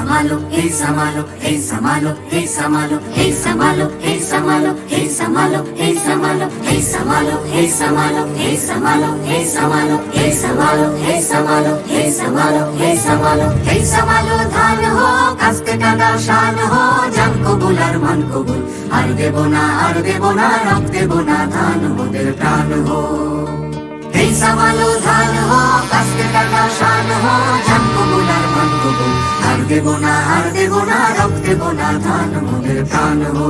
Samalo, hey Samalo, hey Samalo, hey Samalo, hey Samalo, hey Samalo, hey Samalo, hey Samalo, hey Samalo, hey Samalo, hey Samalo, hey Samalo, hey Samalo, hey Samalo, hey Samalo, hey Samalo, hey Samalo ধান হো কাস্তে কাদা শান হো জান কবুল আর মান কবুল আর দেব না আর দেব না রক দেব না ধান মোদের প্রাণ হো এই সামালো ধান হো কাস্তে কাটা শান হো জান কবুল আর মান কবুল দেব না, আর দেব না রক দেব না, ধান মোদের প্রাণ হো।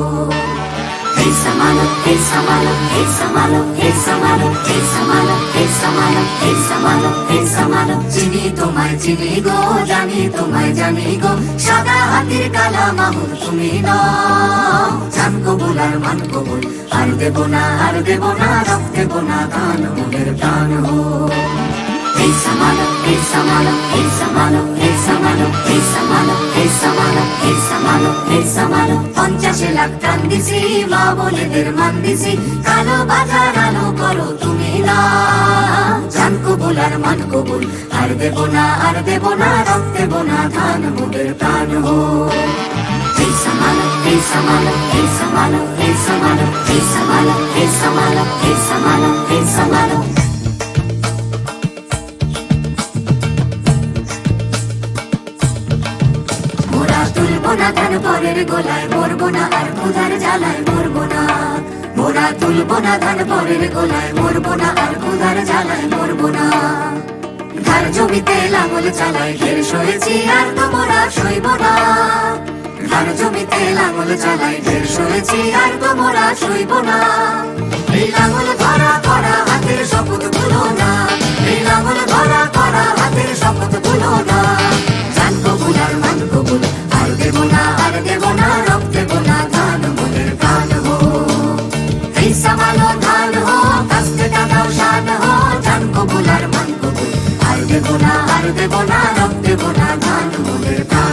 এই সামালো এই সামালো এই সামালো এই সামালো এই সামালো এই সামালো এই সামালো এই সামালো চিনি তোমায় চিনি গো, জানি তোমায় জানি গো, সাদা হাতির কালা মাহুর তুমি নাও। জান কবুল আর মান কবুল, আর দেব না, আর দেব না রক দেব না, ধান মোদের প্রাণ হো। Pensa mano, pensa mano, pensa mano, pensa mano, pensa mano, pensa mano, pensa mano, pensa mano, পঞ্চাশে লাখ টান দিছি মা বোনেদের মান দিছি কালো বাজার আলো করো তুমি না জান কবুল আর মান কবুল আর দেব না আর দেব না রক্ত দেব না ধান বুকের প্রাণ হো Pensa mano, pensa mano, pensa mano, pensa mano, pensa mano, pensa mano, pensa mano, pensa mano. না ধান পরের গোলায় মরবো না, আর ক্ষুধার জ্বালায় মরবো না। মোরা তুলবো না ধান পরের গোলায় মরবো না, আর ক্ষুধার জ্বালায় মরবো না। ধার জমিতে লাঙল চালায় ঢের সয়েছি আর তো মোরা সইব না। ধার জমিতে লাঙল চালায় ঢের সয়েছি আর তো মোরা সইব না। এই লাঙল ধরা করা হাতের শপথ ভুলো না। এই লাঙল ধরা করা হাতের শপথ ভুলো না। জান কবুল আর মান কবুল আর দেব না, আর দেব না রক দেব না, ধান মোদের প্রাণ হো। হিসা ভালো ধান হো, কাস্তে টাকাও শান হো জান কবুল আর মান কবুল। আর দেব না, আর দেব না রক দেব না, ধান মোদের প্রাণ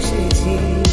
世纪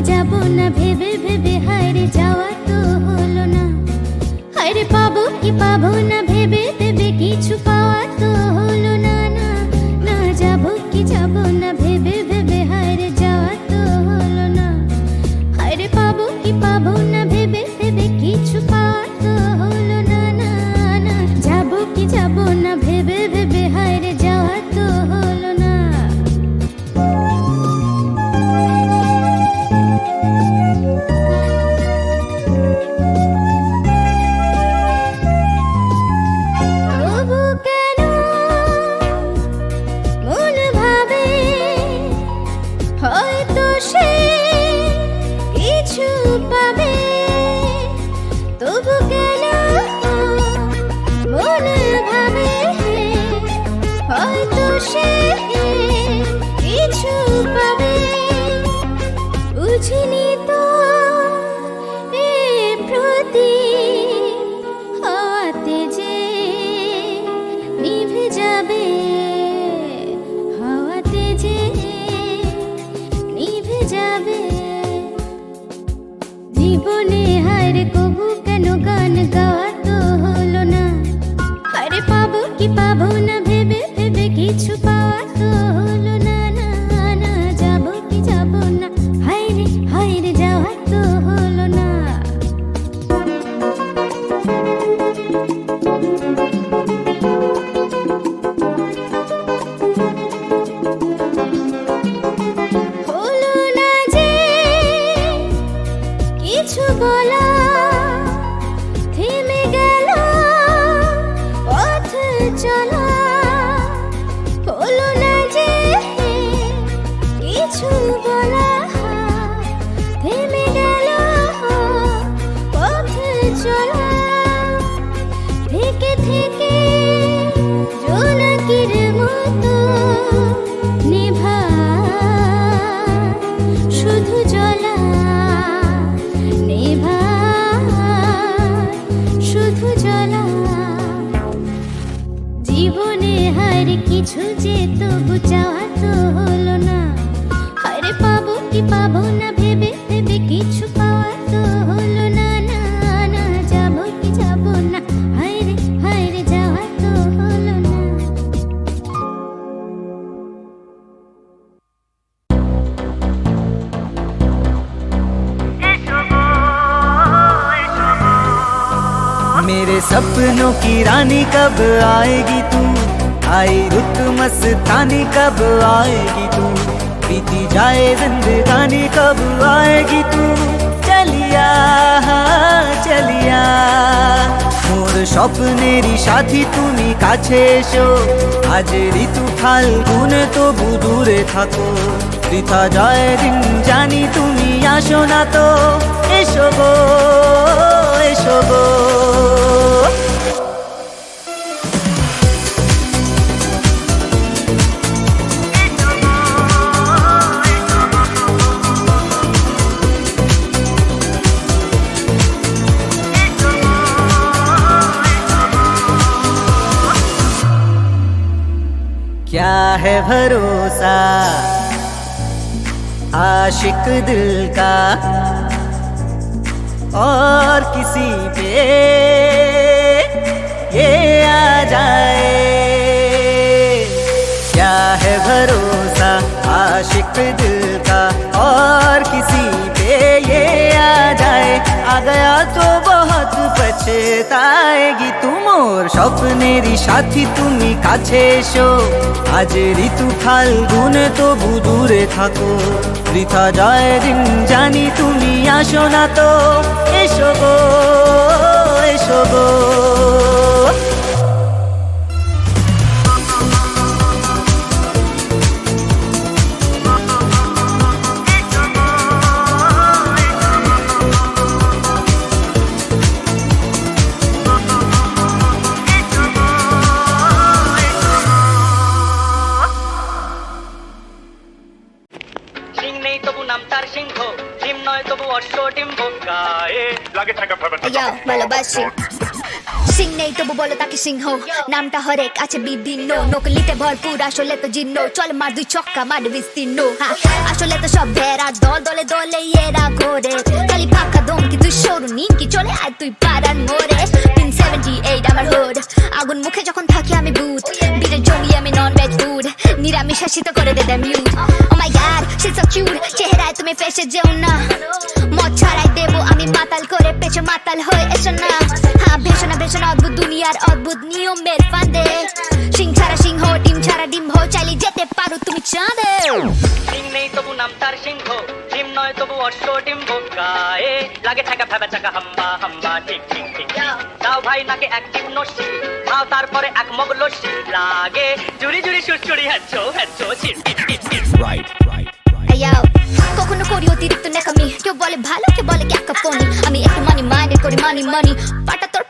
না ভেবে ভেবে হায়রে যাওয়া তো হলো না। হায়রে পাবো কি পাবো না। मेरे सपनों की रानी कब आएगी कब आएगी तू बीती जाए जिंदगानी कब आएगी तू चलिया हाँ, चलिया মোর স্বপ্নেরই সাথী তুমি কাছে এসো আজ ঋতু ফাল্গুন তবু দূরে থাকো বৃথা যায় দিন জানি তুমি আসো না তো এসো গো এসো গো है भरोसा। आशिक दिल का और किसी पे ये आ जाए। क्या है भरोसा? आशिक पे दिल का और किसी पे ये आ जाए। आ गया तो बहुत পচেতায়গি তুমোর স্বপ্নের সাথী তুমি কাছে এসো আজ ঋতু ফাল্গুনে তবু দূরে থাকো ঋথা জয় দিন জানি তুমি আসো না তো এসো গো এসো গো নেই তবু বলো তাকে সিংহ। নামটা হরেক, আছে বিভিন্ন নকলিতে ভরপুর, আসলে তো জিন্ন চল মার দুই মার বিস্তীর্ণ। আসলে তো সব ভেড়ার দল দলে দলে এরা ঘোরে। খালি ফাঁকা তুই সরু চলে আর তুই তিন সেভেন্টি এইট আমার হোড আগুন মুখে যখন থাকি আমি বুথ ফুড নিরামিষ হাসিত করে দে mute oh my god say so cute চেহারায় তুমি ফেসে যেও না। মদ ছাড়াই দেবো আমি মাতাল করে পেছে মাতাল হয়ে এসো না। হ্যাঁ ভেষণা ভেষণা, অদ্ভুত দুনিয়ার অদ্ভুত নিয়মের ফাঁদে। সিং ছাড়া সিংহ, ডিম ছাড়া ডিম হো, চাইলে যেতে পারো তুমি চাঁদে। সিং নেই তবু নাম তার সিংহ, ডিম নয় তবু অশ্ব ডিম্ব। গায়ে লাগে থাকা ভেবে চাকা হাম্বা হাম্বা, ঠিক ঠিক ঠিক। ভাই নাকে এক নসি খাও তারপরে এক মগ লস্যি লাগে জুড়ি জুড়ি সুরচুরি হ্যাচ্ছো হ্যাচ্ছো রাইট রাইট কখনো করি অতিরিক্ত নেকামি কেউ বলে ভালো কেউ বলে ক্যাকাপনি আমি একটু মানি মাইন্ডেড করি মানি মানি পাটা তোর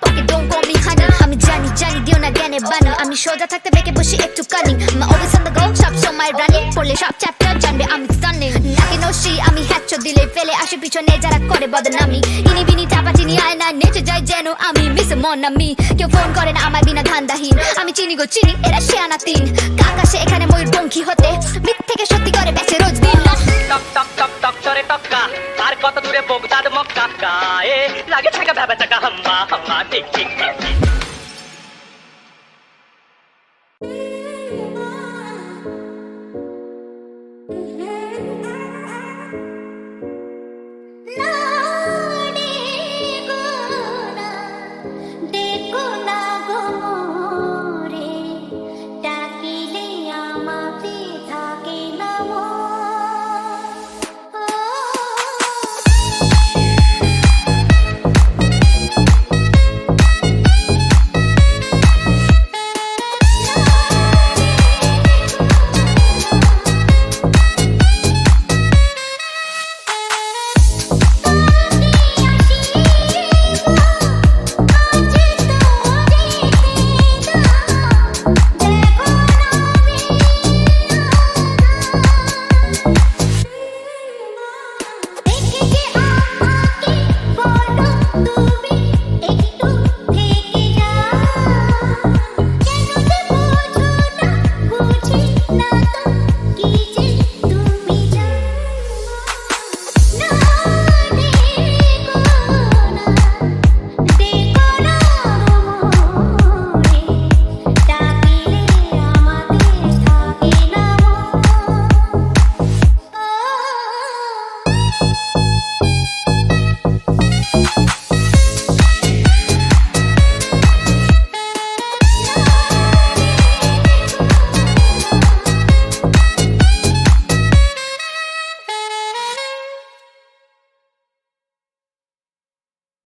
কমি হানি আমি জানি জানি দিও না জ্ঞানে বানি আমি সোজা থাকতে বেঁকে বসে একটু কানি মা অলওয়েজ অন দ্য গো সব সময় রানিং পড়লে সব চ্যাপ্টার জানবে আমি স্টানিং নাকি নসি আমি হ্যাচ্ছ দিলে ফেলে আসে পিছনে যারা করে বদনামি। ইনি বিনি চাপা চিনি আয় না, নেচে যায় যেন আমি মিস মন আমি কেউ ফোন করে না, আমার বিনা ধান্দাহীন। আমি চিনি গো, চিনি, এরা শেয়ানা তিন কাকাশে এখানে ময়ূর পঙ্খী হতে? মিথ থেকে সত্যি করে বেঁচে রোজ দিন টক টক টক টক, চরে টক্কা। আর কত দূরে বগদাদ মক্কা গায়ে লাগে থাকা ভেবে চাকা হাম্বা হাম্বা, ঠিক ঠিক ঠিক।